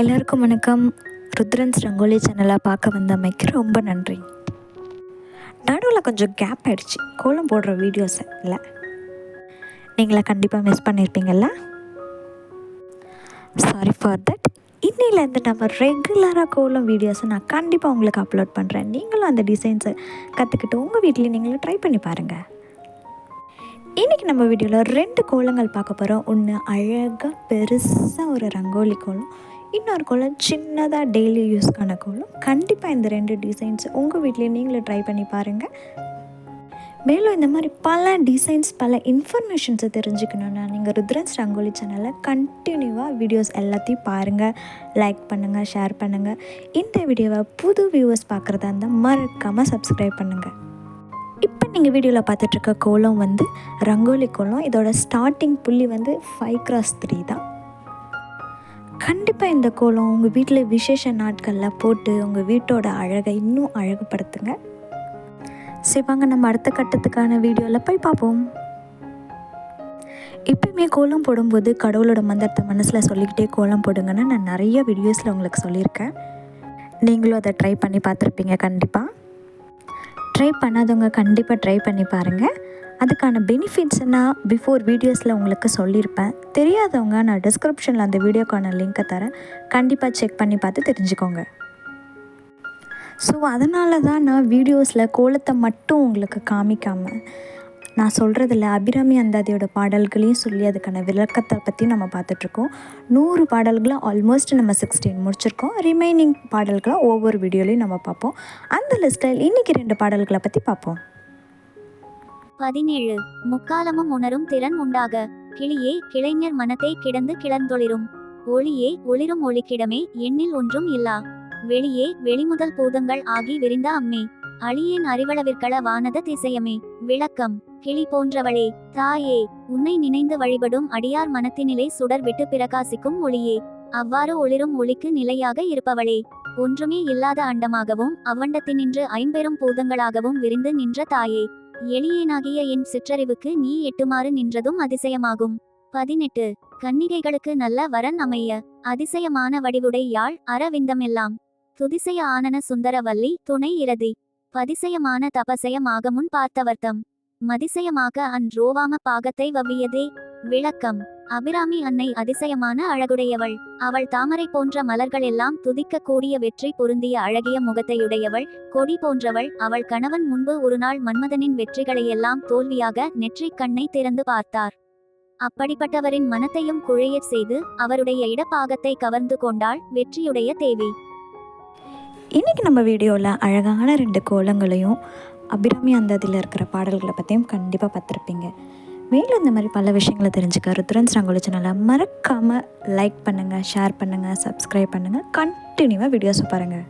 எல்லாருக்கும் வணக்கம். ருத்ரன்ஸ் ரங்கோலி சேனலை பார்க்க வந்தமைக்கு ரொம்ப நன்றி. நடுவில் கொஞ்சம் கேப் ஆகிடுச்சு கோலம் போடுற வீடியோஸ் இல்லை நீங்களா கண்டிப்பாக மிஸ் பண்ணியிருப்பீங்கள்ல சாரி ஃபார் தட் இன்னிலேருந்து நம்ம ரெகுலராக கோலம் வீடியோஸை நான் கண்டிப்பாக உங்களுக்கு அப்லோட் பண்ணுறேன் நீங்களும் அந்த டிசைன்ஸை கற்றுக்கிட்டு உங்கள் வீட்லேயும் நீங்களும் ட்ரை பண்ணி பாருங்கள் இன்றைக்கி நம்ம வீடியோவில் ரெண்டு கோலங்கள் பார்க்க போகிறோம் ஒன்று அழகாக பெருசாக ஒரு ரங்கோலி கோலம் இன்னொரு கோலம் சின்னதாக டெய்லி யூஸ்க்கான கோலம். கண்டிப்பாக இந்த ரெண்டு டிசைன்ஸ் உங்கள் வீட்லேயே நீங்களும் ட்ரை பண்ணி பாருங்கள் மேலும் இந்த மாதிரி பல டிசைன்ஸ் பல இன்ஃபர்மேஷன்ஸை தெரிஞ்சுக்கணுன்னா நீங்கள் ருத்ரன்ஸ் ரங்கோலி சேனலில் கண்டினியூவாக வீடியோஸ் எல்லாத்தையும் பாருங்கள் லைக் பண்ணுங்கள் ஷேர் பண்ணுங்கள் இந்த வீடியோவை புது வியூவர்ஸ் பார்க்குறதா இருந்தால் மறக்காமல் சப்ஸ்கிரைப் பண்ணுங்கள் இப்போ நீங்கள் வீடியோவில் பார்த்துட்ருக்க கோலம் வந்து ரங்கோலி கோலம். இதோட ஸ்டார்டிங் புள்ளி வந்து ஃபைவ் கிராஸ் த்ரீ தான். கண்டிப்பாக இந்த கோலம் உங்கள் வீட்டில் விசேஷ நாட்களில் போட்டு உங்கள் வீட்டோட அழகை இன்னும் அழகுபடுத்துங்க. சரி வாங்க நம்ம அடுத்த கட்டத்துக்கான வீடியோவில் போய் பார்ப்போம். எப்பயுமே கோலம் போடும்போது கடவுளோட மந்திரத்தை மனசில் சொல்லிக்கிட்டே கோலம் போடுங்கன்னு நான் நிறைய வீடியோஸில் உங்களுக்கு சொல்லியிருக்கேன். நீங்களும் அதை ட்ரை பண்ணி பார்த்துருப்பீங்க கண்டிப்பாக ட்ரை பண்ணாதவங்க கண்டிப்பாக ட்ரை பண்ணி பாருங்கள் அதுக்கான பெனிஃபிட்ஸ்னால் பிஃபோர் வீடியோஸில் உங்களுக்கு சொல்லியிருப்பேன் தெரியாதவங்க நான் டிஸ்கிரிப்ஷனில் அந்த வீடியோக்கான லிங்க்கை தரேன். கண்டிப்பாக செக் பண்ணி பார்த்து தெரிஞ்சுக்கோங்க. ஸோ அதனால தான் நான் வீடியோஸில் கோலத்தை மட்டும் உங்களுக்கு காமிக்காமல் நான் சொல்கிறதில்ல அபிராமி அந்தாதியோட பாடல்களையும் சொல்லி அதுக்கான விளக்கத்தை பற்றி நம்ம பார்த்துட்ருக்கோம். நூறு பாடல்களை ஆல்மோஸ்ட் நம்ம சிக்ஸ்டீன் முடிச்சிருக்கோம். ரிமைனிங் பாடல்களை ஒவ்வொரு வீடியோலையும் நம்ம பார்ப்போம். அந்த லிஸ்ட்டில் இன்றைக்கி ரெண்டு பாடல்களை பற்றி பார்ப்போம். பதினேழு. முக்காலமும் உணரும் திறன் உண்டாக. கிளியே கிளைஞர் மனத்தை கிடந்து கிளந்தொளிரும் ஒளியே ஒளிரும் ஒளிக்கிடமே எண்ணில் ஒன்றும் இல்லா. வெளியே வெளிமுதல் பூதங்கள் ஆகி விரிந்த அம்மே. அழியேன் அறிவளவிற்கள வானத திசையமே. விளக்கம். கிளி போன்றவளே தாயே உன்னை நினைந்து வழிபடும் அடியார் மனத்தினிலே சுடர் விட்டு பிரகாசிக்கும் ஒளியே. அவ்வாறு ஒளிரும் ஒளிக்கு நிலையாக இருப்பவளே. ஒன்றுமே இல்லாத அண்டமாகவும் அவ்வண்டத்தினின்று ஐம்பெரும் பூதங்களாகவும் விரிந்து நின்ற தாயே. எளியேனாகிய என் சிற்றறிவுக்கு நீ எட்டுமாறு நின்றதும் அதிசயமாகும். பதினெட்டு. கன்னிகைகளுக்கு நல்ல வரன் அமைய. அதிசயமான வடிவுடை யாழ் அரவிந்தமெல்லாம். துதிசய ஆனன சுந்தரவல்லி துணை இரதி. பதிசயமான தபசயமாக முன் பார்த்தவர்த்தம். மதிசயமாக அன்றோவாம பாகத்தை வவ்வியதே. விளக்கம். அபிராமி அன்னை அதிசயமான அழகுடையவள். அவள் தாமரை போன்ற மலர்களெல்லாம் துதிக்க கூடிய வெற்றி பொருந்திய அழகிய முகத்தையுடையவள். கொடி போன்றவள். அவள் கணவன் முன்பு ஒருநாள் மன்மதனின் வெற்றிகளையெல்லாம் தோல்வியாக நெற்றிக் கண்ணை திறந்து பார்த்தார். அப்படிப்பட்டவரின் மனத்தையும் குழையச் செய்து அவருடைய இடப்பாகத்தை கவர்ந்து கொண்டாள் வெற்றியுடைய தேவி. இன்றைக்கி நம்ம வீடியோவில் அழகான ரெண்டு கோலங்களையும் அபிராமி அந்ததில் இருக்கிற பாடல்களை பற்றியும் கண்டிப்பாக பார்த்துருப்பீங்க. மேலும் இந்த மாதிரி பல விஷயங்களை தெரிஞ்சுக்க ருத்ரன்ஸ் ரங்கோலி சேனலை மறக்காமல் லைக் பண்ணுங்கள் ஷேர் பண்ணுங்கள் சப்ஸ்கிரைப் பண்ணுங்கள் கண்டினியூவாக வீடியோஸை பாருங்கள்